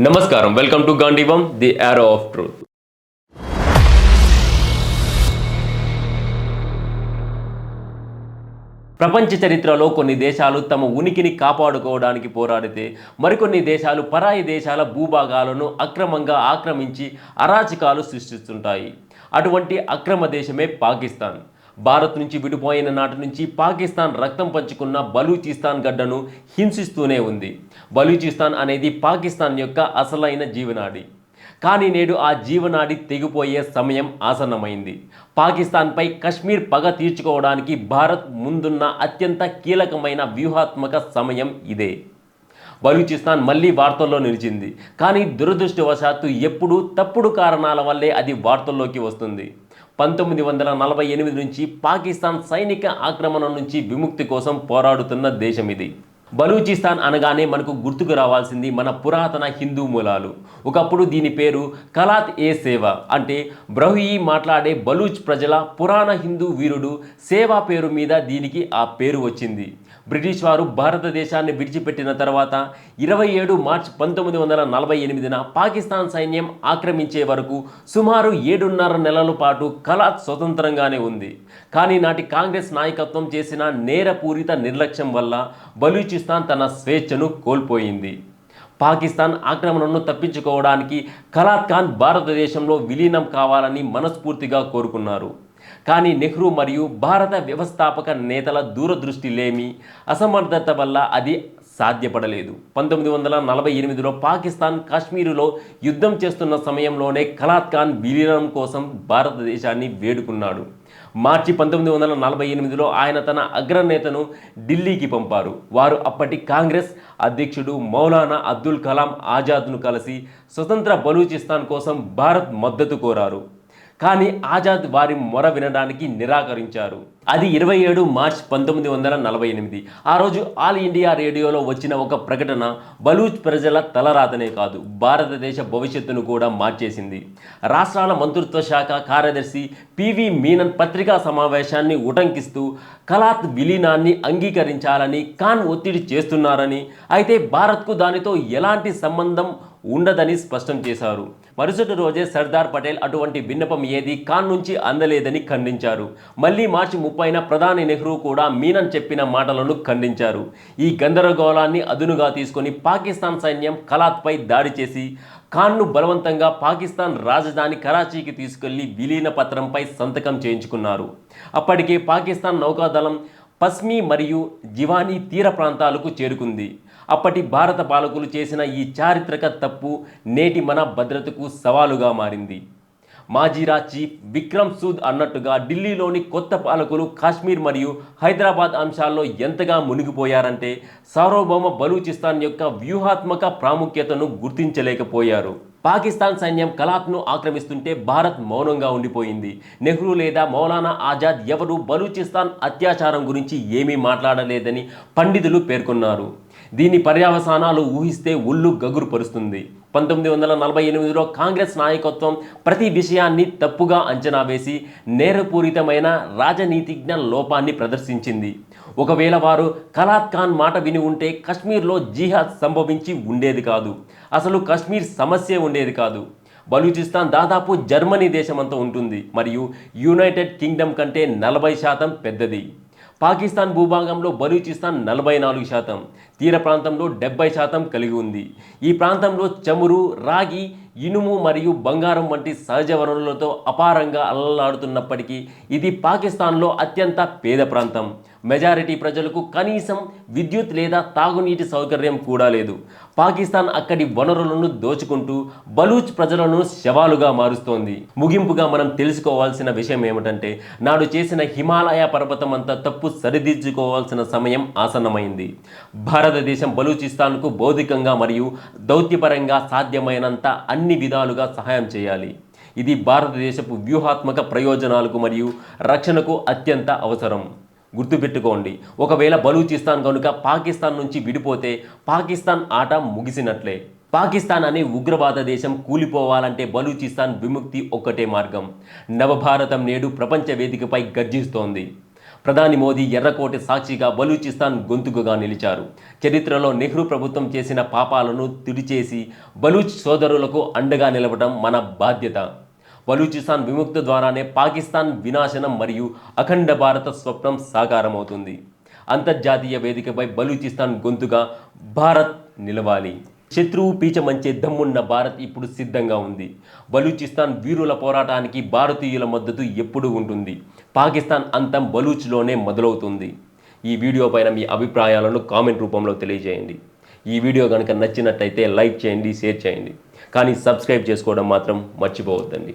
నమస్కారం. Welcome to Gandeevam the arrow of truth ప్రపంచ చరిత్రలో కొన్ని దేశాలు తమ ఉనికిని కాపాడుకోవడానికి పోరాడితే మరికొన్ని దేశాలు పరాయి దేశాల భూభాగాలను అక్రమంగా ఆక్రమించి అరాచకాలు సృష్టిస్తుంటాయి. అటువంటి అక్రమ దేశమే పాకిస్తాన్. భారత్ నుంచి విడిపోయిన నాటి నుంచి పాకిస్తాన్ రక్తం పంచుకున్న బలూచిస్తాన్ గడ్డను హింసిస్తూనే ఉంది. బలూచిస్తాన్ అనేది పాకిస్తాన్ యొక్క అసలైన జీవనాడి. కానీ నేడు ఆ జీవనాడి తెగిపోయే సమయం ఆసన్నమైంది. పాకిస్తాన్పై కశ్మీర్ పగ తీర్చుకోవడానికి భారత్ ముందున్న అత్యంత కీలకమైన వ్యూహాత్మక సమయం ఇదే. బలూచిస్తాన్ మళ్ళీ వార్తల్లో నిలిచింది. కానీ దురదృష్టవశాత్తు ఎప్పుడూ తప్పుడు కారణాల వల్లే అది వార్తల్లోకి వస్తుంది. పంతొమ్మిది వందల నలభై ఎనిమిది నుంచి పాకిస్తాన్ సైనిక ఆక్రమణ నుంచి విముక్తి కోసం పోరాడుతున్న దేశం ఇది. బలూచిస్తాన్ అనగానే మనకు గుర్తుకు రావాల్సింది మన పురాతన హిందూ మూలాలు. ఒకప్పుడు దీని పేరు కలాత్ ఏ సేవ అంటే బ్రహ్యి మాట్లాడే బలూచ్ ప్రజల పురాణ హిందూ వీరుడు సేవా పేరు మీద దీనికి ఆ పేరు వచ్చింది. బ్రిటిష్ వారు భారతదేశాన్ని విడిచిపెట్టిన తర్వాత ఇరవై ఏడు మార్చ్ పంతొమ్మిది వందల నలభై ఎనిమిదిన పాకిస్తాన్ సైన్యం ఆక్రమించే వరకు సుమారు ఏడున్నర నెలల పాటు కలాత్ స్వతంత్రంగానే ఉంది. కానీ నాటి కాంగ్రెస్ నాయకత్వం చేసిన నేరపూరిత నిర్లక్ష్యం వల్ల బలూచిస్తాన్ తన స్వేచ్ఛను కోల్పోయింది. పాకిస్తాన్ ఆక్రమణను తప్పించుకోవడానికి కలాత్ ఖాన్ భారతదేశంలో విలీనం కావాలని మనస్ఫూర్తిగా కోరుకున్నారు. కానీ నెహ్రూ మరియు భారత వ్యవస్థాపక నేతల దూరదృష్టి లేమి అసమర్థత వల్ల అది సాధ్యపడలేదు. పంతొమ్మిది వందల నలభై ఎనిమిదిలో పాకిస్తాన్ కాశ్మీరులో యుద్ధం చేస్తున్న సమయంలోనే కలాత్ ఖాన్ విలీనం కోసం భారతదేశాన్ని వేడుకున్నాడు. మార్చి పంతొమ్మిది వందల నలభై ఎనిమిదిలో ఆయన తన అగ్రనేతను ఢిల్లీకి పంపారు. వారు అప్పటి కాంగ్రెస్ అధ్యక్షుడు మౌలానా అబ్దుల్ కలాం ఆజాద్ను కలిసి స్వతంత్ర బలూచిస్తాన్ కోసం భారత్ మద్దతు కోరారు. కానీ ఆజాద్ వారి మొర వినడానికి నిరాకరించారు. అది ఇరవై ఏడు మార్చ్ పంతొమ్మిది వందల నలభై ఎనిమిది. ఆ రోజు ఆల్ ఇండియా రేడియోలో వచ్చిన ఒక ప్రకటన బలూచ్ ప్రజల తలరాతనే కాదు భారతదేశ భవిష్యత్తును కూడా మార్చేసింది. రాష్ట్రాల మంత్రిత్వ శాఖ కార్యదర్శి పివి మీనన్ పత్రికా సమావేశాన్ని ఉటంకిస్తూ కలాత్ విలీనాన్ని అంగీకరించాలని ఖాన్ ఒత్తిడి చేస్తున్నారని అయితే భారత్కు దానితో ఎలాంటి సంబంధం ఉండదని స్పష్టం చేశారు. మరుసటి రోజే సర్దార్ పటేల్ అటువంటి విన్నపం ఏది? ఖాన్ నుంచి అందలేదని ఖండించారు. మళ్ళీ మార్చి ముప్పైన ప్రధాని నెహ్రూ కూడా మీనన్ చెప్పిన మాటలను ఖండించారు. ఈ గందరగోళాన్ని అదునుగా తీసుకొని పాకిస్తాన్ సైన్యం కలాత్పై దాడి చేసి ఖాన్ను బలవంతంగా పాకిస్తాన్ రాజధాని కరాచీకి తీసుకెళ్ళి విలీన పత్రంపై సంతకం చేయించుకున్నారు. అప్పటికే పాకిస్తాన్ నౌకాదళం పస్మి మరియు జివానీ తీర ప్రాంతాలకు చేరుకుంది. అప్పటి భారత పాలకులు చేసిన ఈ చారిత్రక తప్పు నేటి మన భద్రతకు సవాలుగా మారింది. మాజీరా చీఫ్ విక్రమ్ సూద్ అన్నట్టుగా ఢిల్లీలోని కొత్త పాలకులు కాశ్మీర్ మరియు హైదరాబాద్ అంశాల్లో ఎంతగా మునిగిపోయారంటే సార్వభౌమ బలూచిస్తాన్ యొక్క వ్యూహాత్మక ప్రాముఖ్యతను గుర్తించలేకపోయారు. పాకిస్తాన్ సైన్యం కలాత్ను ఆక్రమిస్తుంటే భారత్ మౌనంగా ఉండిపోయింది. నెహ్రూ లేదా మౌలానా ఆజాద్ ఎవరు బలూచిస్తాన్ అత్యాచారం గురించి ఏమీ మాట్లాడలేదని పండితులు పేర్కొన్నారు. దీని పర్యవసానాలు ఊహిస్తే ఒళ్ళు గగురుపరుస్తుంది. పంతొమ్మిది వందల నలభై ఎనిమిదిలో కాంగ్రెస్ నాయకత్వం ప్రతి విషయాన్ని తప్పుగా అంచనా వేసి నేరపూరితమైన రాజనీతిజ్ఞ లోపాన్ని ప్రదర్శించింది. ఒకవేళ వారు కలాత్ ఖాన్ మాట విని ఉంటే కశ్మీర్లో జిహాద్ సంభవించి ఉండేది కాదు. అసలు కశ్మీర్ సమస్య ఉండేది కాదు. బలూచిస్తాన్ దాదాపు జర్మనీ దేశమంతా ఉంటుంది. మరియు యునైటెడ్ కింగ్డమ్ కంటే నలభై శాతం పెద్దది. పాకిస్తాన్ భూభాగంలో బలూచిస్తాన్ నలభై నాలుగు శాతం తీర ప్రాంతంలో డెబ్బై శాతం కలిగి ఉంది. ఈ ప్రాంతంలో చమురు రాగి ఇనుము మరియు బంగారం వంటి సహజ వనరులతో అపారంగా అల్లలాడుతున్నప్పటికీ ఇది పాకిస్తాన్లో అత్యంత పేద ప్రాంతం. మెజారిటీ ప్రజలకు కనీసం విద్యుత్ లేదా తాగునీటి సౌకర్యం కూడా లేదు. పాకిస్తాన్ అక్కడి వనరులను దోచుకుంటూ బలూచ్ ప్రజలను శవాలుగా మారుస్తోంది. ముగింపుగా మనం తెలుసుకోవాల్సిన విషయం ఏమిటంటే నాడు చేసిన హిమాలయ పర్వతం అంత తప్పు సరిదిద్దుకోవాల్సిన సమయం ఆసన్నమైంది. భారతదేశం బలూచిస్తాన్కు భౌతికంగా మరియు దౌత్యపరంగా సాధ్యమైనంత అన్ని విధాలుగా సహాయం చేయాలి. ఇది భారతదేశపు వ్యూహాత్మక ప్రయోజనాలకు మరియు రక్షణకు అత్యంత అవసరం. గుర్తుపెట్టుకోండి. ఒకవేళ బలూచిస్తాన్ కనుక పాకిస్తాన్ నుంచి విడిపోతే పాకిస్తాన్ ఆట ముగిసినట్లే. పాకిస్తాన్ అనే ఉగ్రవాద దేశం కూలిపోవాలంటే బలూచిస్తాన్ విముక్తి ఒక్కటే మార్గం. నవభారతం నేడు ప్రపంచ వేదికపై గర్జిస్తోంది. ప్రధాని మోదీ ఎర్రకోట సాక్షిగా బలూచిస్తాన్ గొంతుకుగా నిలిచారు. చరిత్రలో నెహ్రూ ప్రభుత్వం చేసిన పాపాలను తుడిచేసి బలూచ్ సోదరులకు అండగా నిలవడం మన బాధ్యత. బలూచిస్తాన్ విముక్తి ద్వారానే పాకిస్తాన్ వినాశనం మరియు అఖండ భారత స్వప్నం సాకారమవుతుంది. అంతర్జాతీయ వేదికపై బలూచిస్తాన్ గొంతుగా భారత్ నిలవాలి. శత్రువు పీచమంచే దమ్మున్న భారత్ ఇప్పుడు సిద్ధంగా ఉంది. బలూచిస్తాన్ వీరుల పోరాటానికి భారతీయుల మద్దతు ఎప్పుడూ ఉంటుంది. పాకిస్తాన్ అంతం బలూచ్లోనే మొదలవుతుంది. ఈ వీడియో పైన మీ అభిప్రాయాలను కామెంట్ రూపంలో తెలియజేయండి. ఈ వీడియో కనుక నచ్చినట్టయితే లైక్ చేయండి షేర్ చేయండి. కానీ సబ్స్క్రైబ్ చేసుకోవడం మాత్రం మర్చిపోవద్దండి.